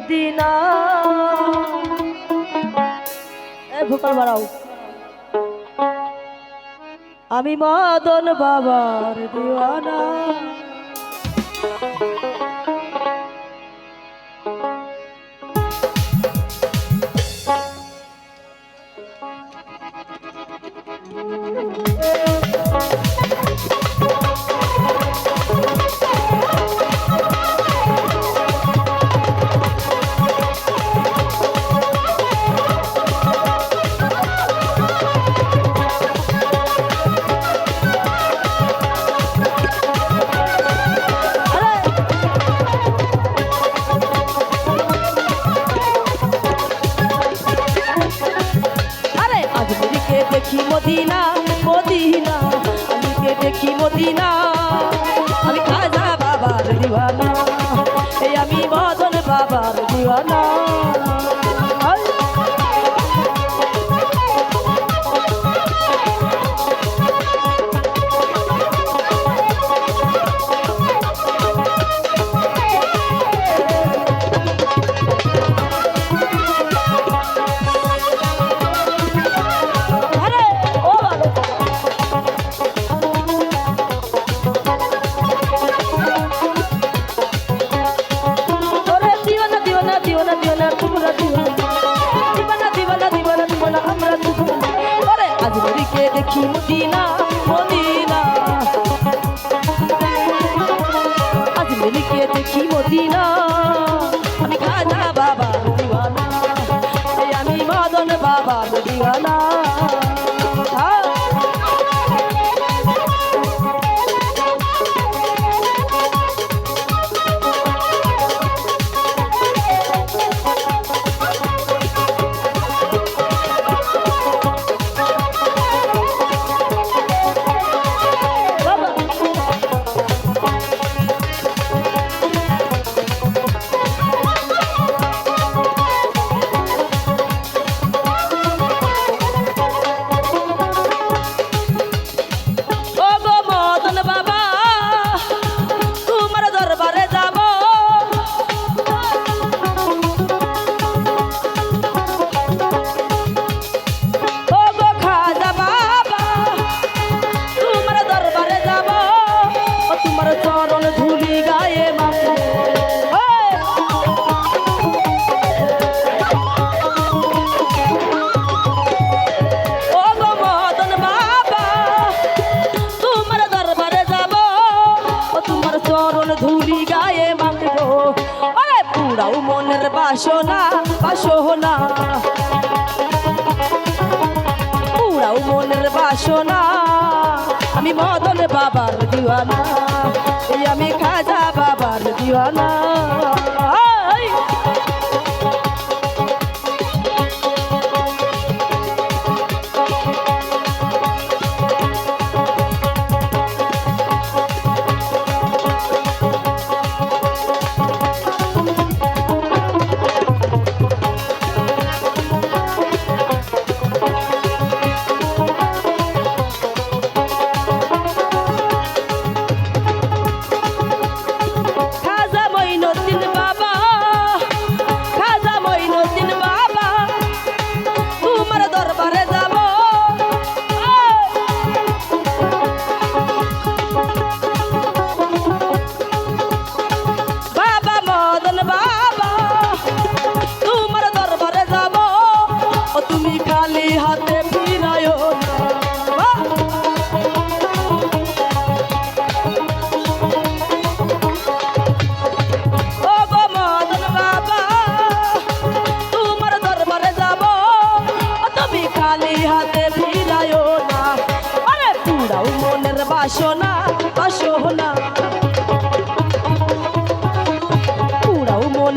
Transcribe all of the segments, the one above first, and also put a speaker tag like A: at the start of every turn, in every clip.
A: Medina. এ আমি মদন বাবার দিওয়ানা। দেখি মদিনা মদিনা আজমিরকে দেখি মদিনা। আমি খাজা বাবার দিওয়ানা, এই আমি মদন বাবার দিওয়ানা। আজমিরকে দেখি মদিনা? আমি খাজা বাবা আমি মদন বাবা দিওয়ানা। পুরাও মনের বাসনা বাসনা। পুরাও মনের বাসনা। আমি মদন বাবার দিওয়ানা, এই আমি খাজা বাবার দিওয়ানা।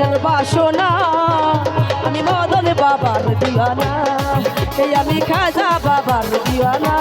A: মনের বাসনা আমি মদন বাবার দিওয়ানা এই আমি খাজা বাবার দিওয়ানা।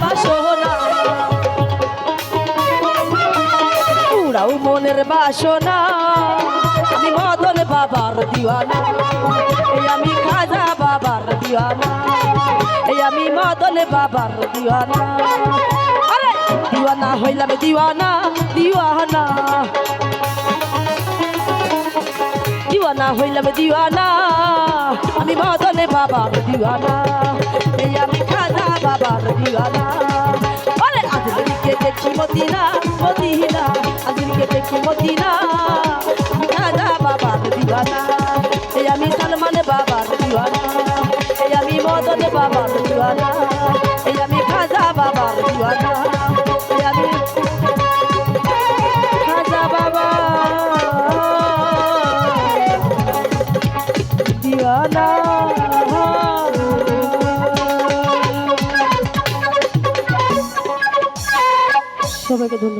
A: বাসনা উড়াও মনের বাসনা, আমি মদন বাবার দিওয়ানা। এই আমি খাজা বাবার দিওয়ানা, এই আমি মদন বাবার দিওয়ানা। আরে, দিওয়ানা হইলাম দিওয়ানা দিওয়ানা। দিওয়ানা হইলাম দিওয়ানা, আমি মদনে বাবার দিওয়ানা। এই আমি খাজা বাবার দিওয়ানা। আরে আজকে দেখি মদিনা মদিনা, আজকে দেখি মদিনা। খাজা বাবার দিওয়ানা, এই আমি সালমান বাবার দিওয়ানা। এই আমি মদনে বাবার দিওয়ানা, এই আমি খাজা বাবার দিওয়ানা। সবাইকে ধন্যবাদ